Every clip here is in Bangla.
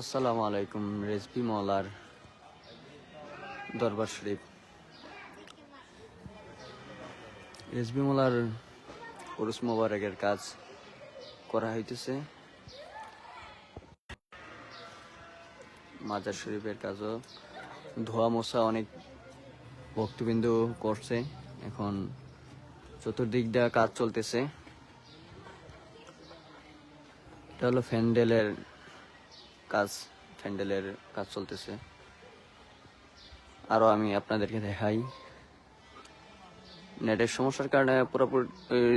আসসালামু আলাইকুম রেসপি মলার দরবার শরীফ। রেসবি মলার উরুস মোবারকের কাজ করা হইতেছে। মাজার শরীফের কাজও ধোয়া মোছা অনেক ভক্তবিন্দু করছে। এখন চতুর্দিক কাজ চলতেছে। এটা হলো ফ্যান্ডেলের কাজ ফ্যান্ডেলের কাজ চলতেছে। আরও আমি আপনাদেরকে দেখাই। নেটের সমস্যার কারণে পুরোপুরি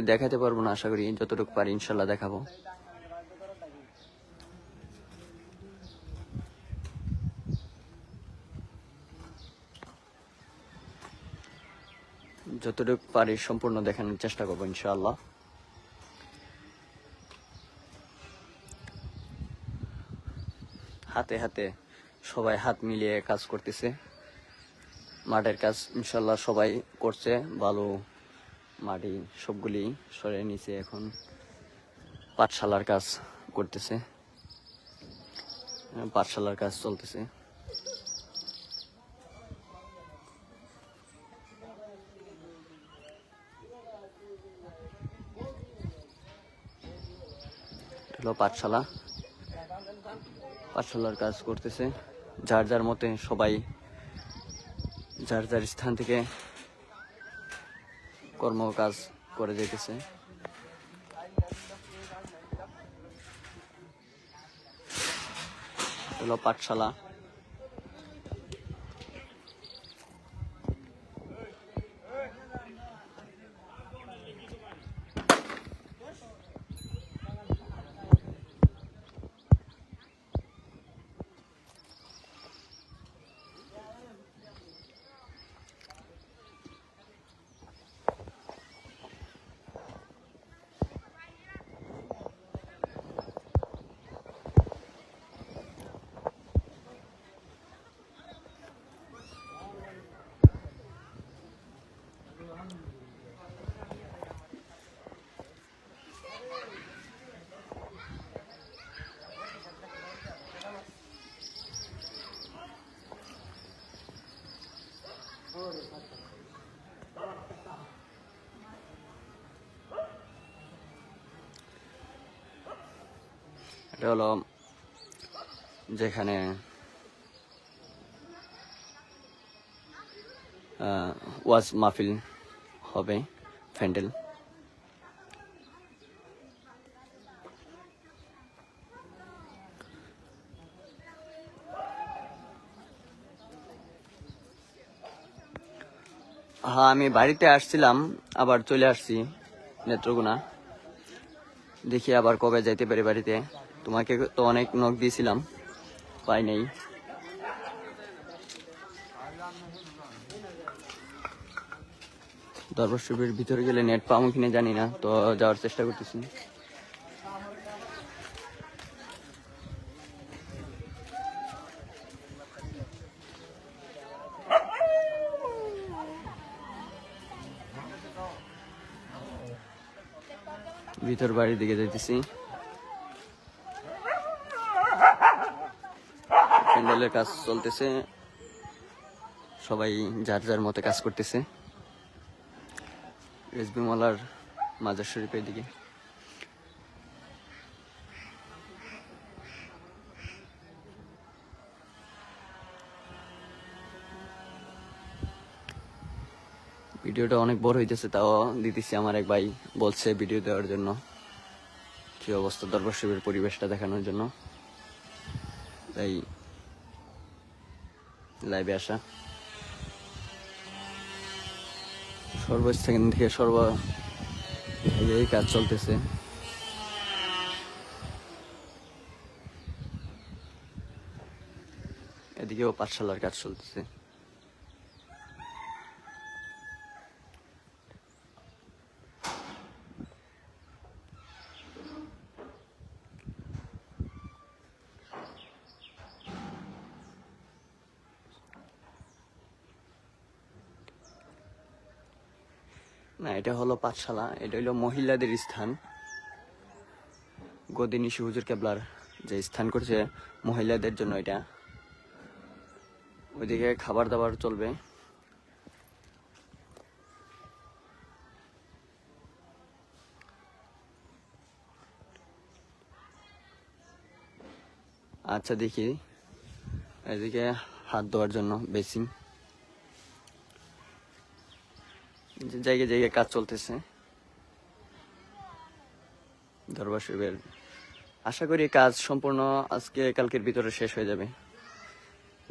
দেখাতে পারব না, আশা করি যতটুকু পারি ইনশাল্লাহ দেখাবো। যতটুকু পারি সম্পূর্ণ দেখানোর চেষ্টা করব ইনশাআল্লাহ হাতে হাতে সবাই হাত মিলিয়ে কাজ করতেছে। মাঠের কাজ ইনশাল্লাহ সবাই করছে। ভালো মাটি সবগুলি সরে নিচে এখন। পাঠশালার কাজ করতেছে। পাঠশালার কাজ চলতেছে। হলো পাঠশালা। পাঠশালার কাজ করতেছে। যার যার মতে সবাই যার যার স্থান থেকে কর্ম কাজ করে যেতেছে পাঠশালা। এটা হলো যেখানে ওয়াজ মাহফিল হবে ফ্যান্ডেল হ্যাঁ আমি বাড়িতে আসছিলাম, আবার চলে আসছি নেত্রকোনা। দেখি আবার কবে যাইতে পারি বাড়িতে। তোমাকে তো অনেক নখ দিয়েছিলাম, পাই নেই। দরবার ভিতরে গেলে নেট পাবো কিনা জানি না, তো যাওয়ার চেষ্টা করতেছি। ভিতর বাড়ির দিকে যাইতেছি। প্যান্ডেলের কাজ চলতেছে। সবাই যার যার মতে কাজ করতেছে। রেসবি মালার মাজার শরীফের দিকে। ভিডিওটা অনেক বড় হইতেছে, তাও দিতেছি আমার এক ভাই, বলছে ভিডিও দেওয়ার জন্য। কি অবস্থা, দরবার শরীফের পরিবেশটা দেখানোর জন্য। তাই লাইভে আসা। সর্বস্থান থেকে সর্ব এই কাজ চলতেছে। এদিকেও পাঠশালার কাজ চলতেছে। না, এটা হলো পাঠশালা, এটা হলো মহিলাদের স্থান। গদিনী হুজুর কেবলার যে স্থান করছে, মহিলাদের জন্য এটা। ওইদিকে খাবার দাবার চলবে। আচ্ছা দেখি। এদিকে হাত ধোয়ার জন্য বেসিন যে জায়গায় জায়গায় কাজ চলতেছে। দরবার শরীফের আশা করি কাজ সম্পূর্ণ আজকে কালকের ভিতরে শেষ হয়ে যাবে।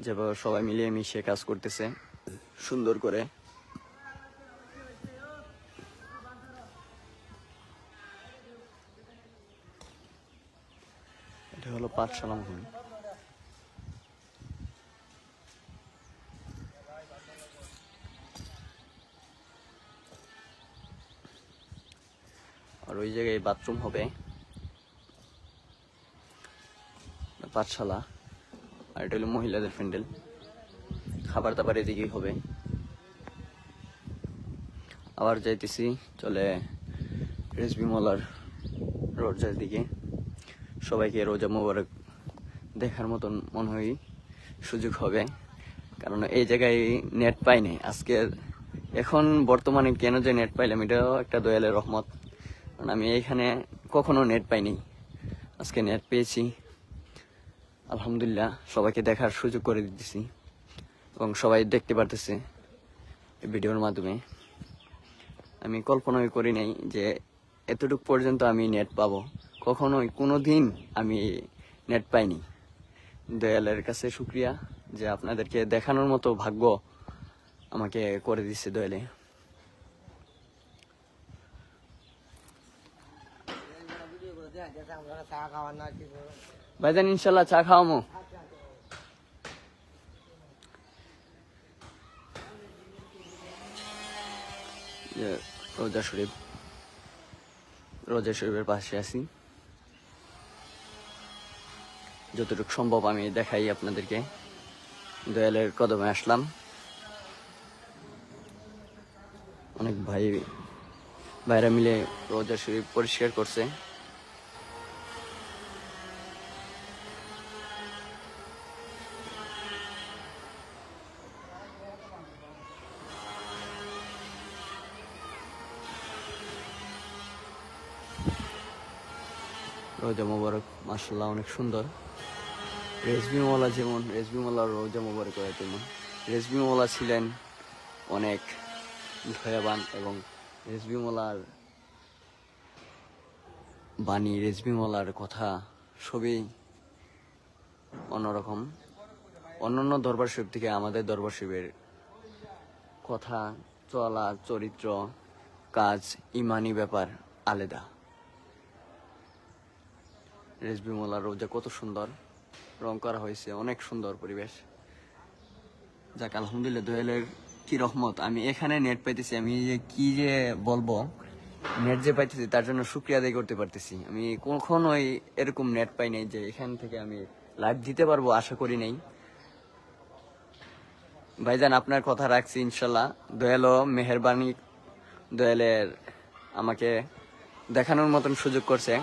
যেভাবে সবাই মিলিয়ে মিশিয়ে কাজ করতেছে, সুন্দর করে। এটা হলো পাঠশালা মহল। আর ওই জায়গায় বাথরুম হবে। পাঠশালা। আর এটা হলো মহিলাদের প্যান্ডেল। খাবার দাবার এদিকেই হবে। আবার যাইতেছি, চলে রেসবি মলার রোজার দিকে। সবাইকে রোজা মোবারক দেখার মতন মনে হয় সুযোগ হবে। কারণ এই জায়গায় নেট পাই নাই। আজকে এখন বর্তমানে কেন যে নেট পাইলাম, এটাও একটা দয়ালের রহমত। কারণ আমি এখানে কখনো নেট পাইনি। আজকে নেট পেয়েছি। আলহামদুলিল্লাহ, সবাইকে দেখার সুযোগ করে দিতেছি এবং সবাই দেখতে পারতেছে ভিডিওর মাধ্যমে। আমি কল্পনাই করি নাই যে এতটুকু পর্যন্ত আমি নেট পাবো। কখনোই কোনো দিন আমি নেট পাইনি। দয়ালের কাছে শুক্রিয়া যে আপনাদেরকে দেখানোর মতো ভাগ্য আমাকে করে দিচ্ছে দয়ালে। ভাইজান, ইনশাল্লাহ চা খাওয়ামো। রোজা শরীফ, রোজা শরীফের পাশে আছি। যতটুকু সম্ভব আমি দেখাই আপনাদেরকে। দয়ালের কদমে আসলাম। অনেক ভাই, ভাইরা মিলে রোজা শরীফ পরিষ্কার করছে। রোজা মোবারক মার্শাল্লাহ অনেক সুন্দর। রেজবি মোলা যেমন রেজবি মোল্লার রোজা মোবারক হয় তেমন। রেজবি মোলা ছিলেন অনেক দয়াবান এবং রেজবি মোলার বাণী রেজবি মোলার কথা সবই অন্যরকম। অন্যান্য দরবার শরীফ থেকে আমাদের দরবার শরীফের কথা, চলা, চরিত্র, কাজ, ইমানি ব্যাপার আলাদা। রেসবি রোজা কত সুন্দর। রং করা হয়েছে, অনেক সুন্দর পরিবেশ। যাক, আলহামদুলিল্লাহ, দোয়েলের কি রহমত? আমি এখানে নেট পাইতেছি, আমি যে কি যে বলব নেট যে পাইতেছি, তার জন্য শুক্রিয়া আদায় করতে পারতেছি। আমি কখনোই এরকম নেট পাই নাই যে এখান থেকে আমি লাইভ দিতে পারব, আশা করি নাই। ভাইজান, আপনার কথা রাখছি, ইনশাল্লাহ। দয়ালো মেহরবানি, দয়ালের আমাকে দেখানোর মতন সুযোগ করছে।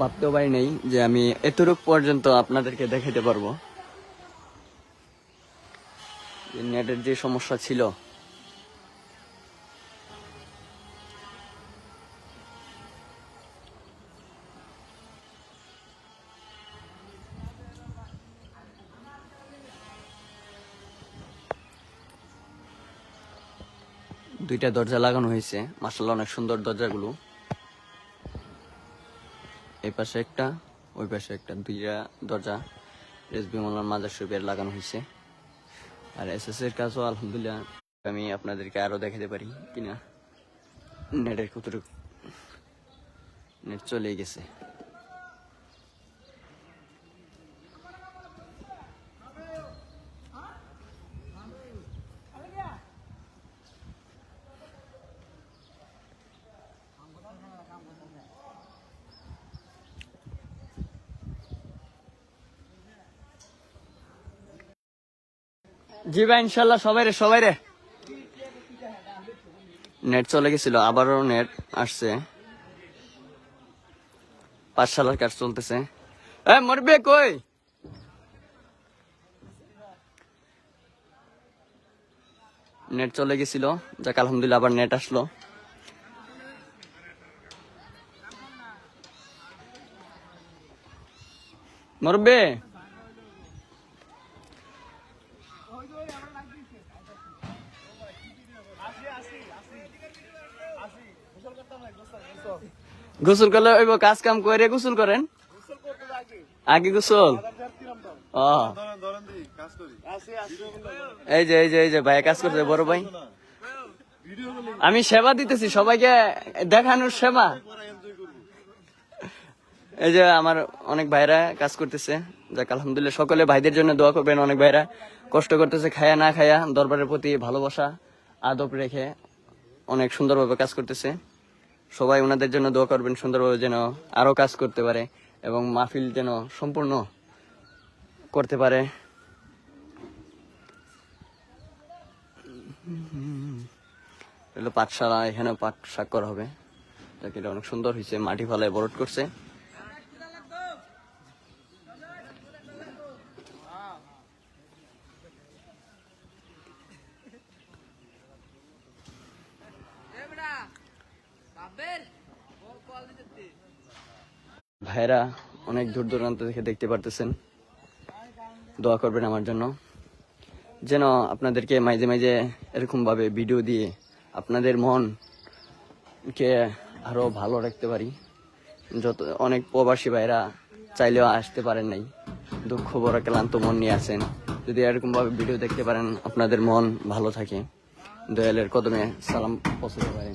ভাবতেও পারি নেই যে আমি এতটুক পর্যন্ত আপনাদেরকে দেখাতে পারব। নেটের যে সমস্যা ছিল। দুইটা দরজা লাগানো হয়েছে। মাসাল্লাহ অনেক সুন্দর দরজাগুলো। এই পাশে একটা, ওই পাশে একটা, দুইটা দরজা, এসবি মোলার মাজার শরীফের লাগানো হয়েছে। আর এস এস এর কাজও আলহামদুলিল্লাহ আমি আপনাদেরকে আরও দেখাতে পারি কিনা। নেটের কতটুকু নেট চলে গেছে। জি ভাই ইনশাল্লাহ সবাই রে সবাই রে নেট চলে গেছিল, আবারও নেট আসছে। পাঠশালার কাজ চলতেছে। মরবে কই? নেট চলে গেছিল, যাক, আলহামদুলিল্লাহ, আবার নেট আসলো। মরবে? গোসল করলে ওইব কাজ কাম করে গোসল করেন? আগে গোসল? এই যে এই যে এই যে ভাই কাজ করছে, বড় ভাই। আমি সেবা দিতেছি, সবাইকে দেখানোর সেবা। এই যে, আমার অনেক ভাইরা কাজ করতেছে। যাক, আলহামদুলিল্লাহ, সকলে ভাইদের জন্য দোয়া করবেন অনেক ভাইরা। কষ্ট করতেছে, খায়া না খায়া, দরবারের প্রতি ভালোবাসা, আদব রেখে অনেক সুন্দরভাবে কাজ করতেছে। সবাই ওনাদের জন্য দোয়া করবেন সুন্দরভাবে যেন আরও কাজ করতে পারে এবং মাহফিল যেন সম্পূর্ণ করতে পারে। পাঠশালা এখানে পাঠ স্বাক্ষর হবে। এটা অনেক সুন্দর হয়েছে, মাটি ফালায় বরট করছে। ভাইরা অনেক দূর দূরান্ত থেকে দেখতে পারতেছেন। দোয়া করবেন আমার জন্য। যেন আপনাদেরকে মাঝে মাঝে এরকমভাবে ভিডিও দিয়ে আপনাদের মনকে আরও ভালো রাখতে পারি। যত অনেক প্রবাসী ভাইরা চাইলেও আসতে পারেন নাই। দুঃখ, বড় ক্লান্ত মন নিয়ে আসেন যদি এরকমভাবে ভিডিও দেখতে পারেন, আপনাদের মন ভালো থাকে। দয়ালের কদমে সালাম পৌঁছাতে পারেন।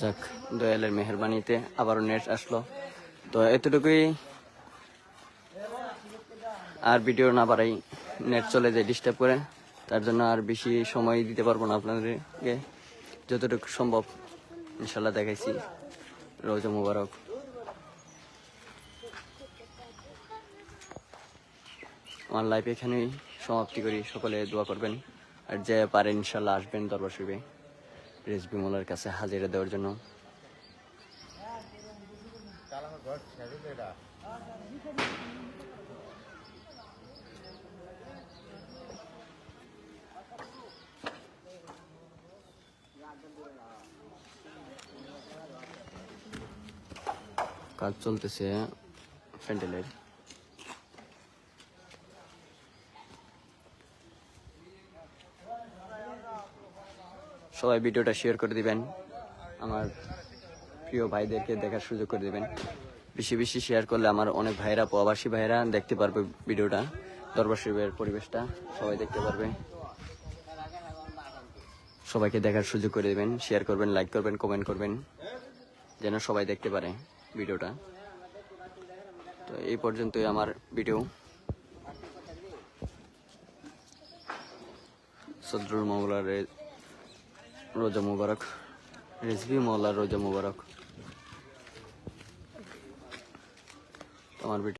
যাক, দয়ালের মেহরবানিতে আবারও নেট আসলো। তো এতটুকুই। আর ভিডিও না বাড়াই, নেট চলে যায় ডিস্টার্ব করে। তার জন্য আর বেশি সময় দিতে পারব না আপনাদেরকে। যতটুকু সম্ভব ইনশাল্লাহ দেখাইছি। রোজা মুবারক। আমার লাইফ এখানেই সমাপ্তি করি। সকলে দোয়া করবেন। আর যে পারেন ইনশাল্লাহ আসবেন দরবার শিবে রেসবি মোলার কাছে হাজিরা দেওয়ার জন্য। কাজ চলতেছে প্যান্ডেলের। সবাই ভিডিওটা শেয়ার করে দিবেন। আমার প্রিয় ভাইদেরকে দেখার সুযোগ করে দিবেন। বেশি বেশি শেয়ার করলে আমার অনেক ভাইরা প্রবাসী ভাইরা দেখতে পারবে ভিডিওটা, দরবার শরীফের পরিবেশটা, সবাই দেখতে পারবে। সবাইকে দেখার সুযোগ করে দিবেন শেয়ার করবেন লাইক করবেন কমেন্ট করবেন, যেন সবাই দেখতে পারে ভিডিওটা। তো এই পর্যন্তই আমার ভিডিও সদরুল মৌলার রোজা মুবারক রেসবি মৌলার রোজা মুবারক আমার ভিডিও